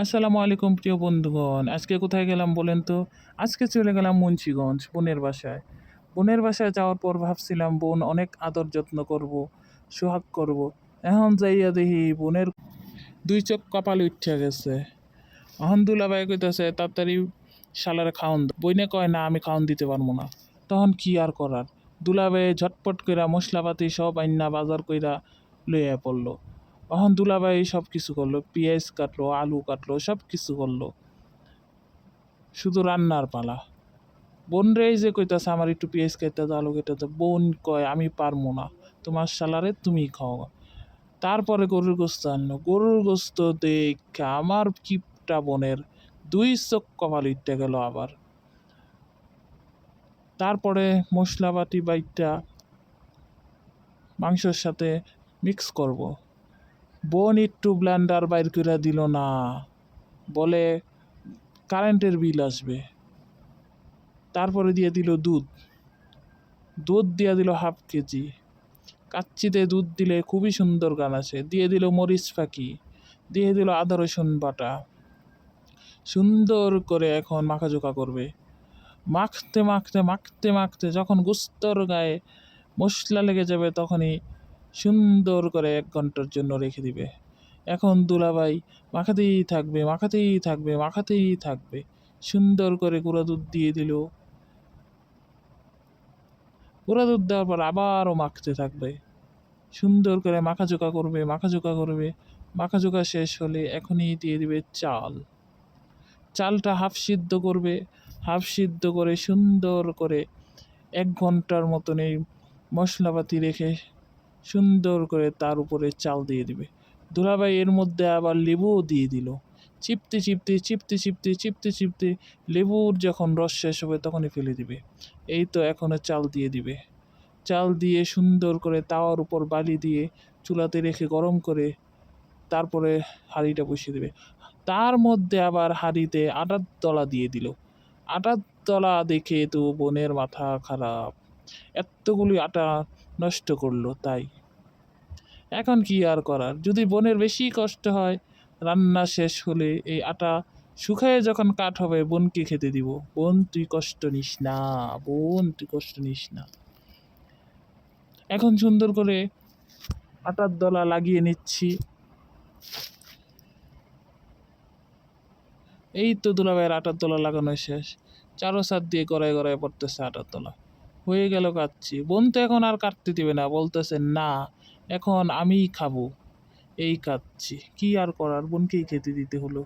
আসসালামু আলাইকুম প্রিয় বন্ধুগণ। আজকে কোথায় গেলাম বলেন তো? আজকে চলে গেলাম মুন্সিগঞ্জ, বোনের বাসায়। বোনের বাসায় যাওয়ার পর ভাবছিলাম, বোন অনেক আদর যত্ন করব, সোহাগ করব। এখন যাইয়া দেখি বোনের দুই চোখ কপালে উঠে গেছে। এখন দুলাভাই কইতেছে, তাড়াতাড়ি শালারে খাওন বইনে কয়, না, আমি খাওন দিতে পারব না। তখন কি আর করার? দুলাভাই ঝটপট কইরা মশলাপাতি সব আইনা বাজার কইরা লইয়া পড়ল। তখন দুলাভাই সব কিছু করল, পেঁয়াজ কাটলো, আলু কাটলো সব কিছু করল। শুধু রান্নার পালা। বোন রে যে কইতাছে, আমার একটু পেঁয়াজ খাইতে দাও, আলু কেটে দাও। বোন কয়, আমি পারব না। তোমার শালারে তুমি খাও। তারপরে গরুর গোস্ত আনলো। গরুর গোস্ত দেখে আমার কিপটা বোনের দুই চোখ কপাল ইটে গেল আবার। তারপরে মশলাপাতি বাইটটা মাংসের সাথে মিক্স করব। বোন একটু ব্ল্যান্ডার বাইর করে দিল না। বলে কারেন্টের বিল আসবে। তারপরে দিয়ে দিল দুধ। দুধ দিয়ে দিল হাফ কেজি। কাচ্চিতে দুধ দিলে খুবই সুন্দর গান আছে। দিয়ে দিল মরিচ পাখি দিয়ে দিল আদা রসুন বাটা। সুন্দর করে এখন মাখাজোকা করবে। মাখতে মাখতে মাখতে মাখতে যখন গুস্তর গায়ে মশলা লেগে যাবে তখনই সুন্দর করে এক ঘণ্টার জন্য রেখে দিবে। এখন দুলাভাই, মাখাতেই থাকবে মাখাতেই থাকবে মাখাতেই থাকবে। সুন্দর করে গুঁড়া দুধ দিয়ে দিল। গুঁড়া দুধ দেওয়ার পর আবারও মাখতে থাকবে। সুন্দর করে মাখাজোকা করবে মাখাজোকা করবে। মাখাজোকা শেষ হলে এখনই দিয়ে দিবে চাল। চালটা হাফ সিদ্ধ করবে, হাফ সিদ্ধ করে সুন্দর করে এক ঘণ্টার মতন এই মশলাপাতি রেখে সুন্দর করে তার উপরে চাল দিয়ে দিবে। দুলাভাই এর মধ্যে আবার লেবুও দিয়ে দিল। চিপতে চিপতে চিপতে চিপতে চিপতে চিপতে লেবুর যখন রস শেষ হবে তখনই ফেলে দিবে। এই তো এখনও চাল দিয়ে দিবে। চাল দিয়ে সুন্দর করে তাওয়ার উপর বালি দিয়ে চুলাতে রেখে গরম করে তারপরে হাঁড়িটা বসিয়ে দেবে। তার মধ্যে আবার হাঁড়িতে আটার তলা দিয়ে দিল। আটার তলা দেখে তো বোনের মাথা খারাপ। এতগুলি আটা নষ্ট করল তাই। এখন কি আর করার? যদি বোনের বেশি কষ্ট হয়, রান্না শেষ হলে এই আটা শুকায় যখন কাঠ হবে, বোনকে খেতে দিব। বোন, তুই কষ্ট নিস না, বোন, তুই কষ্ট নিস না। এখন সুন্দর করে আটার দলা লাগিয়ে নিচ্ছি। এই তো দুলাভাইয়ের আটার তলা লাগানো শেষ। চারো সাত দিয়ে গড়ায় গড়ায় পড়তেছে আটার তলা হয়ে গেল কাচ্ছি বোন তো এখন আর কাটতে দেবে না, বলতেছে, না, এখন আমিই খাব। এই কাচ্ছি কি আর করার? বোনকেই খেতে দিতে হলো।